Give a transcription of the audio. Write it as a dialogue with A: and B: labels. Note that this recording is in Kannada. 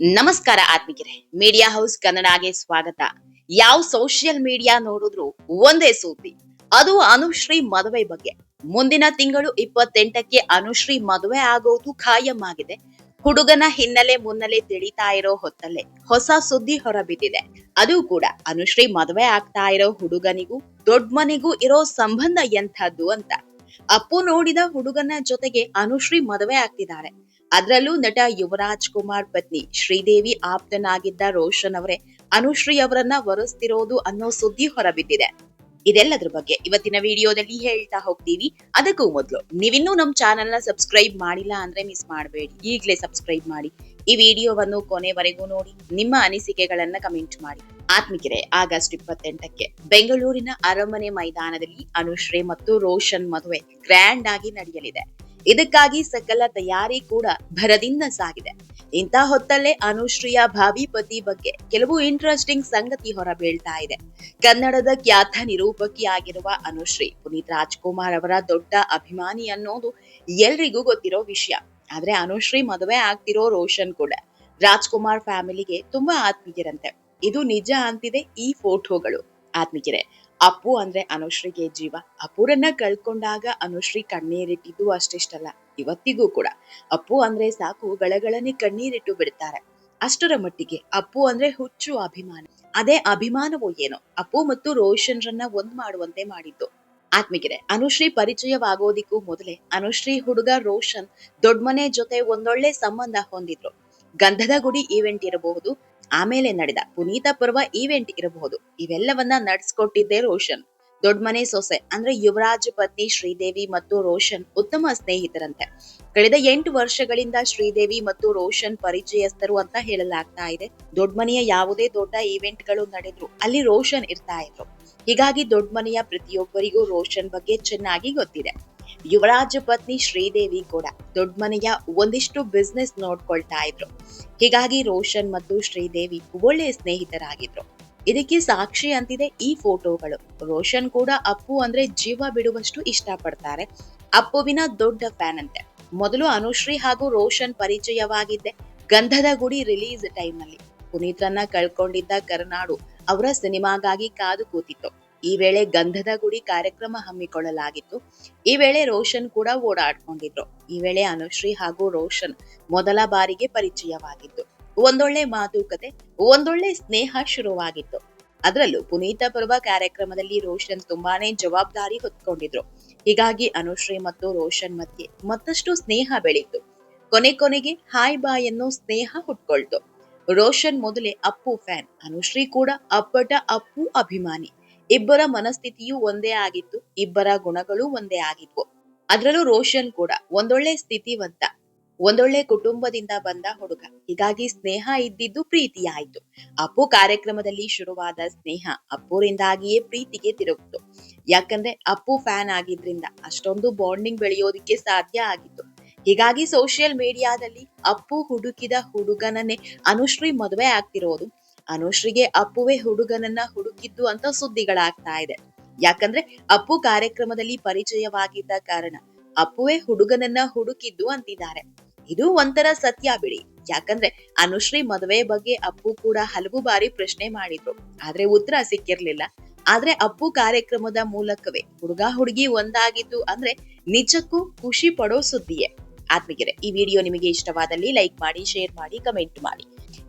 A: ನಮಸ್ಕಾರ ಆತ್ಮಿಕರೇ. ಮೀಡಿಯಾ ಹೌಸ್ ಕನ್ನಡಗೆ ಸ್ವಾಗತ. ಯಾವ ಸೋಷಿಯಲ್ ಮೀಡಿಯಾ ನೋಡಿದ್ರು ಒಂದೇ ಸುದ್ದಿ ಅದು ಅನುಶ್ರೀ ಮದುವೆ ಬಗ್ಗೆ. ಮುಂದಿನ ತಿಂಗಳು ಇಪ್ಪತ್ತೆಂಟಕ್ಕೆ ಅನುಶ್ರೀ ಮದುವೆ ಆಗೋದು ಖಾಯಂ ಆಗಿದೆ ಹುಡುಗನ ಹಿನ್ನೆಲೆ ಮುನ್ನೆಲೆ ತಿಳಿತಾ ಇರೋ ಹೊತ್ತಲ್ಲೇ ಹೊಸ ಸುದ್ದಿ ಹೊರಬಿದ್ದಿದೆ. ಅದು ಕೂಡ ಅನುಶ್ರೀ ಮದುವೆ ಆಗ್ತಾ ಇರೋ ಹುಡುಗನಿಗೂ ದೊಡ್ಮನಿಗೂ ಇರೋ ಸಂಬಂಧ ಎಂಥದ್ದು ಅಂತ. ಅಪ್ಪು ನೋಡಿದ ಹುಡುಗನ ಜೊತೆಗೆ ಅನುಶ್ರೀ ಮದುವೆ ಆಗ್ತಿದ್ದಾರೆ. ಅದರಲ್ಲೂ ನಟ ಯುವರಾಜ್ ಕುಮಾರ್ ಪತ್ನಿ ಶ್ರೀದೇವಿ ಆಪ್ತನಾಗಿದ್ದ ರೋಷನ್ ಅವರೇ ಅನುಶ್ರೀ ಅವರನ್ನ ವರಿಸ್ತಿರೋದು ಅನ್ನೋ ಸುದ್ದಿ ಹೊರಬಿದ್ದಿದೆ. ಇದೆಲ್ಲದ್ರ ಬಗ್ಗೆ ಇವತ್ತಿನ ವಿಡಿಯೋದಲ್ಲಿ ಹೇಳ್ತಾ ಹೋಗ್ತೀವಿ. ಅದಕ್ಕೂ ಮೊದಲು ನೀವಿನ್ನೂ ನಮ್ಮ ಚಾನೆಲ್ನ ಸಬ್ಸ್ಕ್ರೈಬ್ ಮಾಡಿಲ್ಲ ಅಂದ್ರೆ ಮಿಸ್ ಮಾಡಬೇಡಿ. ಈಗಲೇ ಸಬ್ಸ್ಕ್ರೈಬ್ ಮಾಡಿ. ಈ ವಿಡಿಯೋವನ್ನು ಕೊನೆವರೆಗೂ ನೋಡಿ, ನಿಮ್ಮ ಅನಿಸಿಕೆಗಳನ್ನ ಕಮೆಂಟ್ ಮಾಡಿ. ಆತ್ಮಿಕರೆ, ಆಗಸ್ಟ್ ಇಪ್ಪತ್ತೆಂಟಕ್ಕೆ ಬೆಂಗಳೂರಿನ ಅರಮನೆ ಮೈದಾನದಲ್ಲಿ ಅನುಶ್ರೀ ಮತ್ತು ರೋಷನ್ ಮದುವೆ ಗ್ರ್ಯಾಂಡ್ ಆಗಿ ನಡೆಯಲಿದೆ. ಇದಕ್ಕಾಗಿ ಸಕಲ ತಯಾರಿ ಕೂಡ ಭರದಿಂದ ಸಾಗಿದೆ. ಇಂಥ ಹೊತ್ತಲ್ಲೇ ಅನುಶ್ರೀಯ ಭಾವಿ ಪತಿ ಬಗ್ಗೆ ಕೆಲವು ಇಂಟ್ರೆಸ್ಟಿಂಗ್ ಸಂಗತಿ ಹೊರಬೀಳ್ತಾ ಇದೆ. ಕನ್ನಡದ ಖ್ಯಾತ ನಿರೂಪಕಿಯಾಗಿರುವ ಅನುಶ್ರೀ, ಪುನೀತ್ ರಾಜ್ಕುಮಾರ್ ಅವರ ದೊಡ್ಡ ಅಭಿಮಾನಿ ಅನ್ನೋದು ಎಲ್ರಿಗೂ ಗೊತ್ತಿರೋ ವಿಷಯ. ಆದ್ರೆ ಅನುಶ್ರೀ ಮದುವೆ ಆಗ್ತಿರೋ ರೋಷನ್ ಕೂಡ ರಾಜ್ಕುಮಾರ್ ಫ್ಯಾಮಿಲಿಗೆ ತುಂಬಾ ಆತ್ಮೀಯರಂತೆ. ಇದು ನಿಜ ಅಂತಿದೆ ಈ ಫೋಟೋಗಳು ಆತ್ಮೀಯರೇ ಅಪ್ಪು ಅಂದ್ರೆ ಅನುಶ್ರೀಗೆ ಜೀವ. ಅಪ್ಪುರನ್ನ ಕಳ್ಕೊಂಡಾಗ ಅನುಶ್ರೀ ಕಣ್ಣೀರಿಟ್ಟಿದ್ದು ಅಷ್ಟಿಷ್ಟಲ್ಲ, ಇವತ್ತಿಗೂ ಕೂಡ. ಅಪ್ಪು ಅಂದ್ರೆ ಸಾಕು ಗಳಗಳನೆ ಕಣ್ಣೀರಿಟ್ಟು ಬಿಡ್ತಾರೆ. ಅಷ್ಟರ ಮಟ್ಟಿಗೆ ಅಪ್ಪು ಅಂದ್ರೆ ಹುಚ್ಚು ಅಭಿಮಾನ. ಅದೇ ಅಭಿಮಾನವೋ ಏನೋ. ಅಪ್ಪು ಮತ್ತು ರೋಷನ್ರನ್ನ ಒಂದ್ ಮಾಡುವಂತೆ ಮಾಡಿದ್ದು. ಆತ್ಮಿಕರೆ, ಅನುಶ್ರೀ ಪರಿಚಯವಾಗೋದಿಕ್ಕೂ ಮೊದಲೇ ಅನುಶ್ರೀ ಹುಡುಗ ರೋಷನ್ ದೊಡ್ಮನೆ ಜೊತೆ ಒಂದೊಳ್ಳೆ ಸಂಬಂಧ ಹೊಂದಿದ್ರು. ಗಂಧದ ಗುಡಿ ಈವೆಂಟ್ ಇರಬಹುದು ಆಮೇಲೆ ನಡೆದ ಪುನೀತ ಪರ್ವ ಈವೆಂಟ್ ಇರಬಹುದು. ಇವೆಲ್ಲವನ್ನ ನಡೆಸ್ಕೊಟ್ಟಿದ್ದೆ ರೋಷನ್. ದೊಡ್ಮನೆ ಸೊಸೆ ಅಂದ್ರೆ ಯುವರಾಜ್ ಪತ್ನಿ ಶ್ರೀದೇವಿ ಮತ್ತು ರೋಷನ್ ಉತ್ತಮ ಸ್ನೇಹಿತರಂತೆ. ಕಳೆದ ಎಂಟು ವರ್ಷಗಳಿಂದ ಶ್ರೀದೇವಿ ಮತ್ತು ರೋಷನ್ ಪರಿಚಯಸ್ಥರು ಅಂತ ಹೇಳಲಾಗ್ತಾ ಇದೆ. ದೊಡ್ಮನೆಯ ಯಾವುದೇ ದೊಡ್ಡ ಈವೆಂಟ್ಗಳು ನಡೆದ್ರು ಅಲ್ಲಿ ರೋಷನ್ ಇರ್ತಾ ಇದ್ರು. ಹೀಗಾಗಿ ದೊಡ್ಮನೆಯ ಪ್ರತಿಯೊಬ್ಬರಿಗೂ ರೋಷನ್ ಬಗ್ಗೆ ಚೆನ್ನಾಗಿ ಗೊತ್ತಿದೆ. ಯುವರಾಜ್ ಪತ್ನಿ ಶ್ರೀದೇವಿ ಕೂಡ ದೊಡ್ಡ ಮನೆಯ ಒಂದಿಷ್ಟು ಬಿಸ್ನೆಸ್ ನೋಡ್ಕೊಳ್ತಾ ಇದ್ರು. ಹೀಗಾಗಿ ರೋಷನ್ ಮತ್ತು ಶ್ರೀದೇವಿ ಒಳ್ಳೆಯ ಸ್ನೇಹಿತರಾಗಿದ್ರು. ಇದಕ್ಕೆ ಸಾಕ್ಷಿ ಅಂತಿದೆ ಈ ಫೋಟೋಗಳು. ರೋಷನ್ ಕೂಡ ಅಪ್ಪು ಅಂದ್ರೆ ಜೀವ ಬಿಡುವಷ್ಟು ಇಷ್ಟಪಡ್ತಾರೆ. ಅಪ್ಪುವಿನ ದೊಡ್ಡ ಫ್ಯಾನ್ ಅಂತೆ. ಮೊದಲು ಅನುಶ್ರೀ ಹಾಗೂ ರೋಷನ್ ಪರಿಚಯವಾಗಿದ್ದೆ ಗಂಧದ ಗುಡಿ ರಿಲೀಸ್ ಟೈಮ್ನಲ್ಲಿ ಪುನೀತ್ರನ್ನ ಕಳ್ಕೊಂಡಿದ್ದ ಕರುನಾಡು ಅವರ ಸಿನಿಮಾಗಾಗಿ ಕಾದು ಕೂತಿತ್ತು. ಈ ವೇಳೆ ಗಂಧದ ಗುಡಿ ಕಾರ್ಯಕ್ರಮ ಹಮ್ಮಿಕೊಳ್ಳಲಾಗಿತ್ತು. ಈ ವೇಳೆ ರೋಷನ್ ಕೂಡ ಓಡಾಡ್ಕೊಂಡಿದ್ರು. ಈ ವೇಳೆ ಅನುಶ್ರೀ ಹಾಗೂ ರೋಷನ್ ಮೊದಲ ಬಾರಿಗೆ ಪರಿಚಯವಾಗಿತ್ತು ಒಂದೊಳ್ಳೆ ಮಾತುಕತೆ, ಒಂದೊಳ್ಳೆ ಸ್ನೇಹ ಶುರುವಾಗಿತ್ತು. ಅದರಲ್ಲೂ ಪುನೀತ ಪರ್ವ ಕಾರ್ಯಕ್ರಮದಲ್ಲಿ ರೋಷನ್ ತುಂಬಾನೇ ಜವಾಬ್ದಾರಿ ಹೊತ್ಕೊಂಡಿದ್ರು. ಹೀಗಾಗಿ ಅನುಶ್ರೀ ಮತ್ತು ರೋಷನ್ ಮಧ್ಯೆ ಮತ್ತಷ್ಟು ಸ್ನೇಹ ಬೆಳೀತು. ಕೊನೆ ಕೊನೆಗೆ ಹಾಯ್ ಬಾಯ್ ಅನ್ನೋ ಸ್ನೇಹ ಹುಟ್ಕೊಳ್ತು. ರೋಷನ್ ಮೊದಲೇ ಅಪ್ಪು ಫ್ಯಾನ್, ಅನುಶ್ರೀ ಕೂಡ ಅಪ್ಪಟ ಅಪ್ಪು ಅಭಿಮಾನಿ. ಇಬ್ಬರ ಮನಸ್ಥಿತಿಯೂ ಒಂದೇ ಆಗಿತ್ತು, ಇಬ್ಬರ ಗುಣಗಳು ಒಂದೇ ಆಗಿದ್ವು. ಅದರಲ್ಲೂ ರೋಷನ್ ಕೂಡ ಒಂದೊಳ್ಳೆ ಸ್ಥಿತಿವಂತ, ಒಂದೊಳ್ಳೆ ಕುಟುಂಬದಿಂದ ಬಂದ ಹುಡುಗ. ಹೀಗಾಗಿ ಸ್ನೇಹ ಇದ್ದಿದ್ದು ಪ್ರೀತಿಯಾಯಿತು. ಅಪ್ಪು ಕಾರ್ಯಕ್ರಮದಲ್ಲಿ ಶುರುವಾದ ಸ್ನೇಹ ಅಪ್ಪುರಿಂದಾಗಿಯೇ ಪ್ರೀತಿಗೆ ತಿರುಗಿತು. ಯಾಕಂದ್ರೆ ಅಪ್ಪು ಫ್ಯಾನ್ ಆಗಿದ್ರಿಂದ ಅಷ್ಟೊಂದು ಬಾಂಡಿಂಗ್ ಬೆಳೆಯೋದಿಕ್ಕೆ ಸಾಧ್ಯ ಆಗಿತ್ತು. ಹೀಗಾಗಿ ಸೋಷಿಯಲ್ ಮೀಡಿಯಾದಲ್ಲಿ ಅಪ್ಪು ಹುಡುಕಿದ ಹುಡುಗನನ್ನೇ ಅನುಶ್ರೀ ಮದುವೆ ಆಗ್ತಿರೋದು ಅನುಶ್ರೀಗೆ ಅಪ್ಪುವೆ ಹುಡುಗನನ್ನ ಹುಡುಕಿದ್ದು ಅಂತ ಸುದ್ದಿಗಳಾಗ್ತಾ ಇದೆ. ಯಾಕಂದ್ರೆ ಅಪ್ಪು ಕಾರ್ಯಕ್ರಮದಲ್ಲಿ ಪರಿಚಯವಾಗಿದ್ದ ಕಾರಣ ಅಪ್ಪುವೆ ಹುಡುಗನನ್ನ ಹುಡುಕಿದ್ದು ಅಂತಿದ್ದಾರೆ. ಇದು ಒಂಥರ ಸತ್ಯ ಬಿಡಿ. ಯಾಕಂದ್ರೆ ಅನುಶ್ರೀ ಮದುವೆ ಬಗ್ಗೆ ಅಪ್ಪು ಕೂಡ ಹಲವು ಬಾರಿ ಪ್ರಶ್ನೆ ಮಾಡಿದ್ರು. ಆದ್ರೆ ಉತ್ತರ ಸಿಕ್ಕಿರ್ಲಿಲ್ಲ. ಆದ್ರೆ ಅಪ್ಪು ಕಾರ್ಯಕ್ರಮದ ಮೂಲಕವೇ ಹುಡುಗ ಹುಡುಗಿ ಒಂದಾಗಿದ್ದು ಅಂದ್ರೆ ನಿಜಕ್ಕೂ ಖುಷಿ ಪಡೋ ಸುದ್ದಿಯೇ. ಆತ್ಮಿಗೆರೆ ಈ ವಿಡಿಯೋ ನಿಮಗೆ ಇಷ್ಟವಾದಲ್ಲಿ ಲೈಕ್ ಮಾಡಿ, ಶೇರ್ ಮಾಡಿ, ಕಮೆಂಟ್ ಮಾಡಿ.